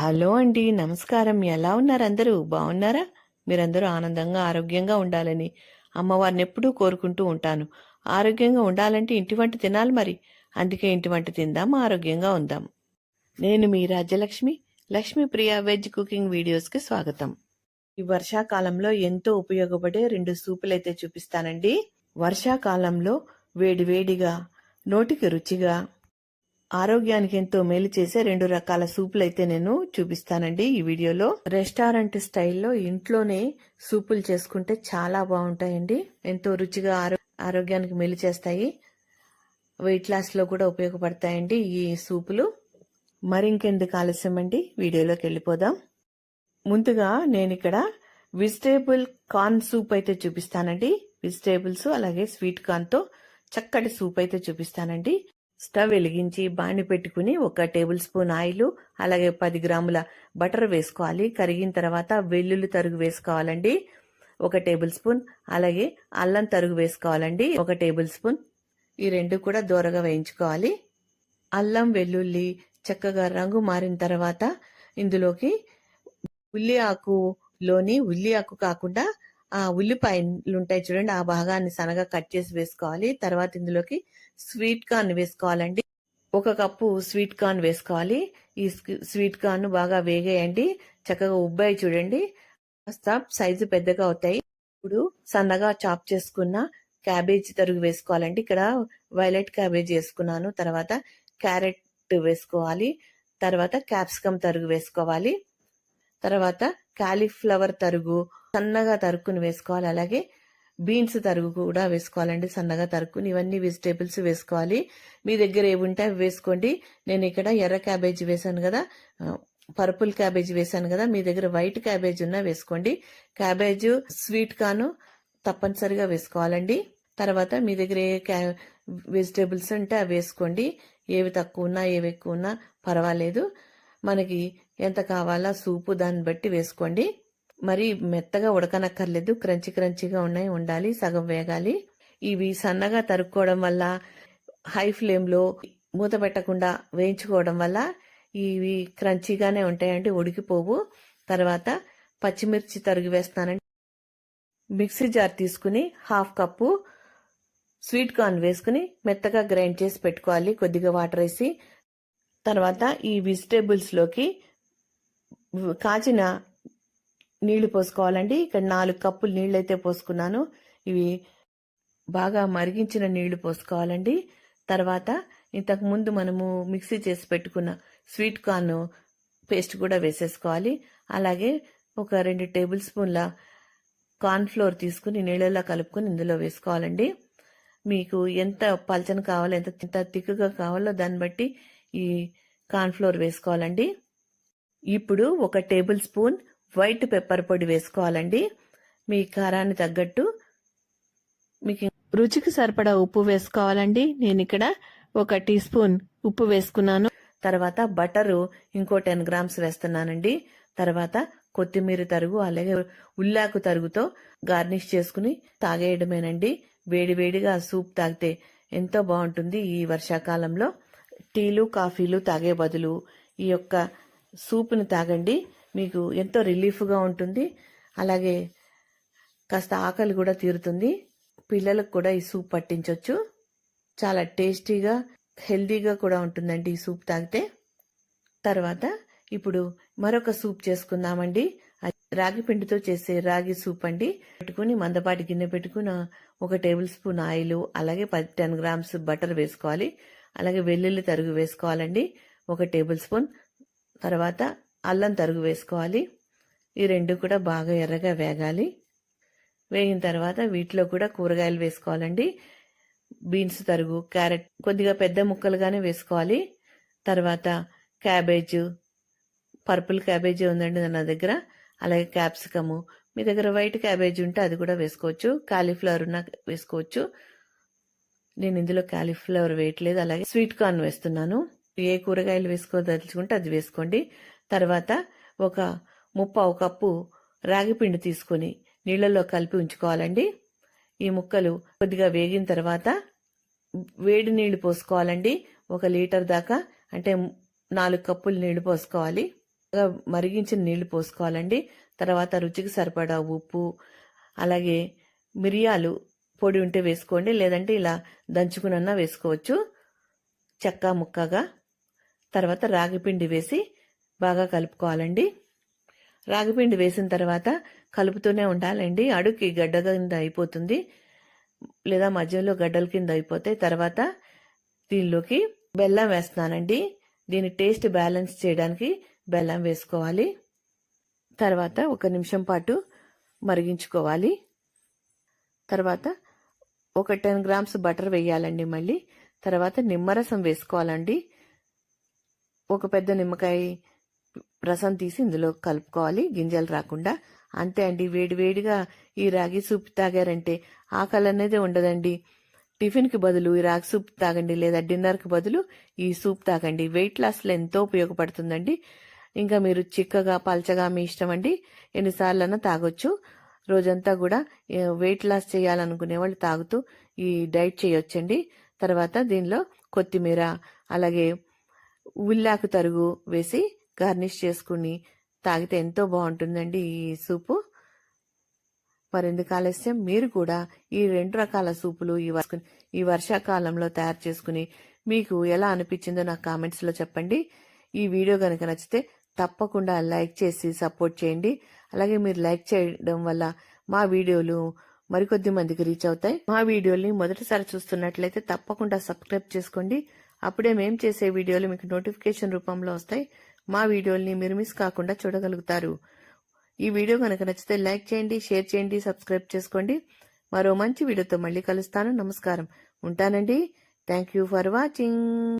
Hello అండి నమస్కారం. ఎలా ఉన్నారు అందరూ? బాగున్నారా మీరందరూ ఆనందంగా ఆరోగ్యంగా ఉండాలని అమ్మవారిని ఎప్పుడూ కోరుకుంటూ ఉంటాను. ఆరోగ్యంగా ఉండాలంటే ఇంటి వంట తినాలి మరి. అందుకే ఇంటి వంట తిందాం ఆరోగ్యంగా ఉందాం. నేను మీ రాజ్యలక్ష్మి లక్ష్మి ప్రియ వెజ్ కుకింగ్ వీడియోస్కి స్వాగతం. ఈ వర్షాకాలంలో ఎంతో ఉపయోగపడే రెండు సూపులు అయితే చూపిస్తానండి. వర్షాకాలంలో వేడివేడిగా నోటికి రుచిగా ఆరోగ్యానికి ఎంతో మేలు చేసే రెండు రకాల సూపులు అయితే నేను చూపిస్తానండి ఈ వీడియోలో. రెస్టారెంట్ స్టైల్లో ఇంట్లోనే సూపులు చేసుకుంటే చాలా బాగుంటాయండి. ఎంతో రుచిగా ఆరో- ఆరోగ్యానికి మేలు చేస్తాయి. వెయిట్ లాస్లో కూడా ఉపయోగపడతాయండి ఈ సూపులు. మరి ఇంకెందుకు ఆలస్యం అండి వీడియోలోకి వెళ్ళిపోదాం. ముందుగా నేను ఇక్కడ వెజిటేబుల్ కార్న్ సూప్ అయితే చూపిస్తానండి. వెజిటేబుల్స్ అలాగే స్వీట్ కార్న్తో చక్కటి సూప్ అయితే చూపిస్తానండి. స్టవ్ వెలిగించి బాణి పెట్టుకుని ఒక టేబుల్ స్పూన్ ఆయిల్ అలాగే పది గ్రాముల బటర్ వేసుకోవాలి. కరిగిన తర్వాత వెల్లుల్లి తరుగు వేసుకోవాలండి. ఒక టేబుల్ స్పూన్ అలాగే అల్లం తరుగు వేసుకోవాలండి. ఒక టేబుల్ స్పూన్. ఈ రెండు కూడా దూరగా వేయించుకోవాలి. అల్లం వెల్లుల్లి చక్కగా రంగు మారిన తర్వాత ఇందులోకి ఉల్లి ఆకులోని ఉల్లి ఆకు కాకుండా ఆ ఉల్లిపాయలు ఉంటాయి చూడండి ఆ భాగాన్ని సన్నగా కట్ చేసి వేసుకోవాలి. తర్వాత ఇందులోకి స్వీట్ కార్న్ వేసుకోవాలండి. ఒక కప్పు స్వీట్ కార్న్ వేసుకోవాలి. ఈ స్వీట్ కార్న్ బాగా వేగేయండి. చక్కగా ఉబ్బాయి చూడండి. కాస్త సైజు పెద్దగా అవుతాయి. ఇప్పుడు సన్నగా చాప్ చేసుకున్న క్యాబేజీ తరుగు వేసుకోవాలండి. ఇక్కడ వైలెట్ క్యాబేజీ వేసుకున్నాను. తర్వాత క్యారెట్ వేసుకోవాలి. తర్వాత క్యాప్సికమ్ తరుగు వేసుకోవాలి. తర్వాత కాలీఫ్లవర్ తరుగు సన్నగా తరుక్కుని వేసుకోవాలి. అలాగే బీన్స్ తరుగు కూడా వేసుకోవాలండి సన్నగా తరుక్కుని. ఇవన్నీ వెజిటేబుల్స్ వేసుకోవాలి. మీ దగ్గర ఏవి ఉంటే అవి వేసుకోండి. నేను ఇక్కడ ఎర్ర క్యాబేజీ వేసాను కదా పర్పుల్ క్యాబేజీ వేసాను కదా మీ దగ్గర వైట్ క్యాబేజ్ ఉన్నా వేసుకోండి. క్యాబేజ్ స్వీట్ కాను తప్పనిసరిగా వేసుకోవాలండి. తర్వాత మీ దగ్గర ఏ క్యా వెజిటేబుల్స్ ఉంటే అవి వేసుకోండి. ఏవి తక్కువ ఉన్నా ఏవి ఎక్కువ ఉన్నా పర్వాలేదు. మనకి ఎంత కావాలా సూపు దాన్ని బట్టి వేసుకోండి. మరి మెత్తగా ఉడకనక్కర్లేదు. క్రంచి క్రంచిగా ఉన్నాయి ఉండాలి సగం వేగాలి. ఇవి సన్నగా తరుక్కోవడం వల్ల హై ఫ్లేమ్లో మూత పెట్టకుండా వేయించుకోవడం వల్ల ఇవి క్రంచీగానే ఉంటాయండి ఉడికిపోవు. తర్వాత పచ్చిమిర్చి తరిగి వేస్తానండి. మిక్సీ జార్ తీసుకుని హాఫ్ కప్పు స్వీట్ కార్న్ వేసుకుని మెత్తగా గ్రైండ్ చేసి పెట్టుకోవాలి. కొద్దిగా వాటర్ వేసి. తర్వాత ఈ వెజిటేబుల్స్లోకి కాచిన నీళ్ళు పోసుకోవాలండి. ఇక్కడ నాలుగు కప్పులు నీళ్ళు అయితే పోసుకున్నాను. ఇవి బాగా మరిగించిన నీళ్ళు పోసుకోవాలండి. తర్వాత ఇంతకు ముందు మనము మిక్సీ చేసి పెట్టుకున్న స్వీట్ కార్న్ పేస్ట్ కూడా వేసేసుకోవాలి. అలాగే ఒక రెండు టేబుల్ స్పూన్ల కార్న్ఫ్లోర్ తీసుకుని నీళ్ళలో కలుపుకొని ఇందులో వేసుకోవాలండి. మీకు ఎంత పలచన కావాలో ఎంత ఎంత తిక్కుగా కావాలో దాన్ని బట్టి ఈ కార్న్ఫ్లోర్ వేసుకోవాలండి. ఇప్పుడు ఒక టేబుల్ స్పూన్ వైట్ పెప్పర్ పొడి వేసుకోవాలండి. మీ కారాన్ని తగ్గట్టు మీకు రుచికి సరిపడా ఉప్పు వేసుకోవాలండి. నేను ఇక్కడ ఒక టీ స్పూన్ ఉప్పు వేసుకున్నాను. తర్వాత బటరు ఇంకో టెన్ గ్రామ్స్ వేస్తున్నానండి. తర్వాత కొత్తిమీర తరుగు అలాగే ఉల్లాకు తరుగుతో గార్నిష్ చేసుకుని తాగేయడమేనండి. వేడివేడిగా సూప్ తాగితే ఎంతో బాగుంటుంది ఈ వర్షాకాలంలో. టీలు కాఫీలు తాగే బదులు ఈ యొక్క సూప్ని తాగండి. మీకు ఎంతో రిలీఫ్గా ఉంటుంది. అలాగే కాస్త ఆకలి కూడా తీరుతుంది. పిల్లలకు కూడా ఈ సూప్ పట్టించవచ్చు చాలా టేస్టీగా హెల్దీగా కూడా ఉంటుందండి ఈ సూప్ తాగితే. తర్వాత ఇప్పుడు మరొక సూప్ చేసుకుందామండి. రాగి పిండితో చేసే రాగి సూప్ అండి. పెట్టుకుని మందపాటి గిన్నె పెట్టుకుని ఒక టేబుల్ స్పూన్ ఆయిల్ అలాగే పది టెన్ గ్రామ్స్ బటర్ వేసుకోవాలి. అలాగే వెల్లుల్లి తరుగు వేసుకోవాలండి. ఒక టేబుల్ స్పూన్ తర్వాత అల్లం తరుగు వేసుకోవాలి. ఈ రెండు కూడా బాగా ఎర్రగా వేగాలి. వేగిన తర్వాత వీటిలో కూడా కూరగాయలు వేసుకోవాలండి. బీన్స్ తరుగు క్యారెట్ కొద్దిగా పెద్ద ముక్కలుగానే వేసుకోవాలి. తర్వాత క్యాబేజ్ పర్పుల్ క్యాబేజీ ఉందండి నా దగ్గర. అలాగే క్యాప్సికము. మీ దగ్గర వైట్ క్యాబేజీ ఉంటే అది కూడా వేసుకోవచ్చు. కాలీఫ్లవర్ ఉన్న వేసుకోవచ్చు. నేను ఇందులో కాలీఫ్లవర్ వేయట్లేదు. అలాగే స్వీట్ కార్న్ వేస్తున్నాను. ఏ కూరగాయలు వేసుకోదలుచుకుంటే అది వేసుకోండి. తర్వాత ఒక ముప్పావు కప్పు రాగి పిండి తీసుకొని నీళ్ళల్లో కలిపి ఉంచుకోవాలండి. ఈ ముక్కలు కొద్దిగా వేగిన తర్వాత వేడి నీళ్ళు పోసుకోవాలండి. ఒక లీటర్ దాకా అంటే నాలుగు కప్పులు నీళ్ళు పోసుకోవాలి. మరిగించిన నీళ్ళు పోసుకోవాలండి. తర్వాత రుచికి సరిపడా ఉప్పు అలాగే మిరియాలు పొడి ఉంటే వేసుకోండి. లేదంటే ఇలా దంచుకునన్నా వేసుకోవచ్చు. చెక్క ముక్కగా తర్వాత రాగిపిండి వేసి బాగా కలుపుకోవాలండి. రాగిపిండి వేసిన తర్వాత కలుపుతూనే ఉండాలండి. అడుగుకి గడ్డ కింద అయిపోతుంది. లేదా మధ్యలో గడ్డల కింద అయిపోతే తర్వాత దీనిలోకి బెల్లం వేస్తున్నానండి. దీని టేస్ట్ బ్యాలెన్స్ చేయడానికి బెల్లం వేసుకోవాలి. తర్వాత ఒక నిమిషం పాటు మరిగించుకోవాలి. తర్వాత ఒక టెన్ గ్రామ్స్ బటర్ వేయాలండి మళ్ళీ. తర్వాత నిమ్మరసం వేసుకోవాలండి. ఒక పెద్ద నిమ్మకాయ రసం తీసి ఇందులో కలుపుకోవాలి. గింజలు రాకుండా. అంతే అండి. వేడివేడిగా ఈ రాగి సూప్ తాగారంటే ఆకలి అనేది ఉండదండి. టిఫిన్కి బదులు ఈ రాగి సూప్ తాగండి లేదా డిన్నర్కి బదులు ఈ సూప్ తాగండి. వెయిట్ లాస్లో ఎంతో ఉపయోగపడుతుందండి. ఇంకా మీరు చిక్కగా పల్చగా మీ ఇష్టం అండి. ఎన్నిసార్లైనా తాగొచ్చు. రోజంతా కూడా వెయిట్ లాస్ చేయాలనుకునే వాళ్ళు తాగుతూ ఈ డైట్ చేయొచ్చండి. తర్వాత దీనిలో కొత్తిమీర అలాగే ఉల్లాకు తరుగు వేసి గార్నిష్ చేసుకుని తాగితే ఎంతో బాగుంటుందండి ఈ సూపు. మరెందుకు ఆలస్యం? మీరు కూడా ఈ రెండు రకాల సూపులు ఈ ఈ వర్షాకాలంలో తయారు చేసుకుని మీకు ఎలా అనిపించిందో నాకు కామెంట్స్లో చెప్పండి. ఈ వీడియో కనుక నచ్చితే తప్పకుండా లైక్ చేసి సపోర్ట్ చేయండి. అలాగే మీరు లైక్ చేయడం వల్ల మా వీడియోలు మరికొద్ది మందికి రీచ్ అవుతాయి. మా వీడియోని మొదటిసారి చూస్తున్నట్లయితే తప్పకుండా సబ్స్క్రైబ్ చేసుకోండి. అప్పుడే మేము చేసే వీడియోలు మీకు నోటిఫికేషన్ రూపంలో వస్తాయి. మా వీడియోల్ని మీరు మిస్ కాకుండా చూడగలుగుతారు. ఈ వీడియో కనుక నచ్చితే లైక్ చేయండి షేర్ చేయండి సబ్స్క్రైబ్ చేసుకోండి. మరో మంచి వీడియోతో మళ్ళీ కలుస్తాను. నమస్కారం. ఉంటానండి. Thank you for watching.